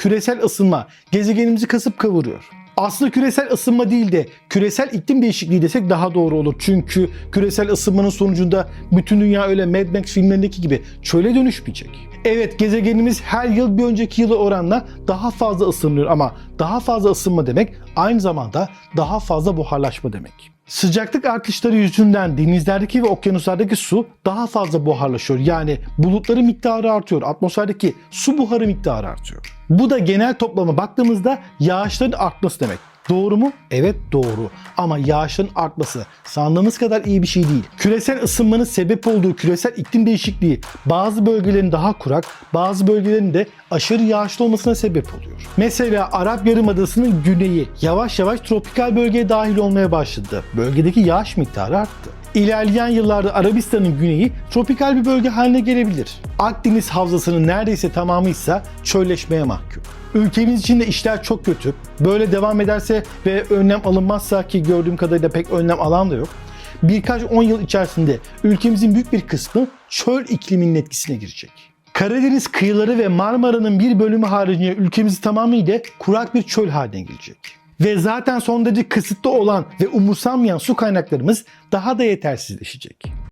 küresel ısınma gezegenimizi kasıp kavuruyor. Aslında küresel ısınma değil de küresel iklim değişikliği desek daha doğru olur. Çünkü küresel ısınmanın sonucunda bütün dünya öyle Mad Max filmlerindeki gibi çöle dönüşmeyecek. Evet gezegenimiz her yıl bir önceki yıla oranla daha fazla ısınıyor ama daha fazla ısınma demek aynı zamanda daha fazla buharlaşma demek. Sıcaklık artışları yüzünden denizlerdeki ve okyanuslardaki su daha fazla buharlaşıyor. Yani bulutların miktarı artıyor, atmosferdeki su buharı miktarı artıyor. Bu da genel toplama baktığımızda yağışların artması demek. Doğru mu? Evet doğru. Ama yağışın artması sandığımız kadar iyi bir şey değil. Küresel ısınmanın sebep olduğu küresel iklim değişikliği bazı bölgelerin daha kurak, bazı bölgelerin de aşırı yağışlı olmasına sebep oluyor. Mesela Arap Yarımadası'nın güneyi yavaş yavaş tropikal bölgeye dahil olmaya başladı. Bölgedeki yağış miktarı arttı. İlerleyen yıllarda Arabistan'ın güneyi tropikal bir bölge haline gelebilir. Akdeniz havzasının neredeyse tamamı ise çölleşmeye mahkum. Ülkemiz için de işler çok kötü. Böyle devam ederse ve önlem alınmazsa ki gördüğüm kadarıyla pek önlem alan da yok. Birkaç 10 yıl içerisinde ülkemizin büyük bir kısmı çöl ikliminin etkisine girecek. Karadeniz kıyıları ve Marmara'nın bir bölümü haricinde ülkemiz tamamıyla kurak bir çöl haline gelecek. Ve zaten son derece kısıtlı olan ve umursanmayan su kaynaklarımız daha da yetersizleşecek.